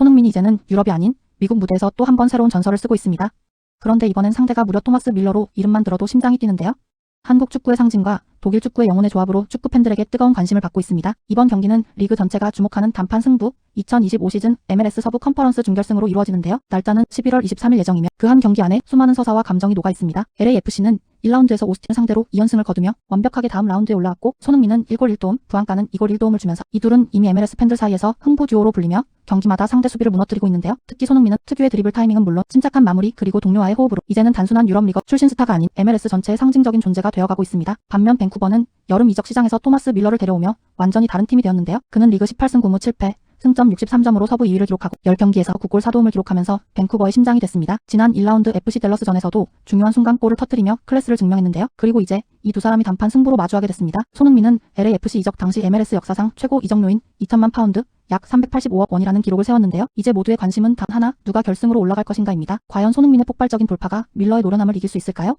손흥민이 이제는 유럽이 아닌 미국 무대에서 또 한 번 새로운 전설을 쓰고 있습니다. 그런데 이번엔 상대가 무려 토마스 밀러로 이름만 들어도 심장이 뛰는데요. 한국 축구의 상징과 독일 축구의 영혼의 조합으로 축구 팬들에게 뜨거운 관심을 받고 있습니다. 이번 경기는 리그 전체가 주목하는 단판 승부 2025 시즌 MLS 서부 컨퍼런스 준결승으로 이루어지는데요. 날짜는 11월 23일 예정이며 그 한 경기 안에 수많은 서사와 감정이 녹아 있습니다. LAFC는 1라운드에서 오스틴을 상대로 2연승을 거두며 완벽하게 다음 라운드에 올라왔고 손흥민은 1골 1도움, 부안가는 2골 1도움을 주면서 이 둘은 이미 MLS 팬들 사이에서 흥부 듀오로 불리며 경기마다 상대 수비를 무너뜨리고 있는데요. 특히 손흥민은 특유의 드리블 타이밍은 물론 침착한 마무리 그리고 동료와의 호흡으로 이제는 단순한 유럽 리거 출신 스타가 아닌 MLS 전체의 상징적인 존재가 되어가고 있습니다. 반면 밴쿠버는 여름 이적 시장에서 토마스 밀러를 데려오며 완전히 다른 팀이 되었는데요. 그는 리그 18승 9무 7패, 승점 63점으로 서부 2위를 기록하고 10경기에서 9골 4도움을 기록하면서 밴쿠버의 심장이 됐습니다. 지난 1라운드 FC 댈러스전에서도 중요한 순간 골을 터뜨리며 클래스를 증명했는데요. 그리고 이제 이 두 사람이 단판 승부로 마주하게 됐습니다. 손흥민은 LAFC 이적 당시 MLS 역사상 최고 이적료인 2천만 파운드, 약 385억 원이라는 기록을 세웠는데요. 이제 모두의 관심은 단 하나, 누가 결승으로 올라갈 것인가입니다. 과연 손흥민의 폭발적인 돌파가 밀러의 노련함을 이길 수 있을까요?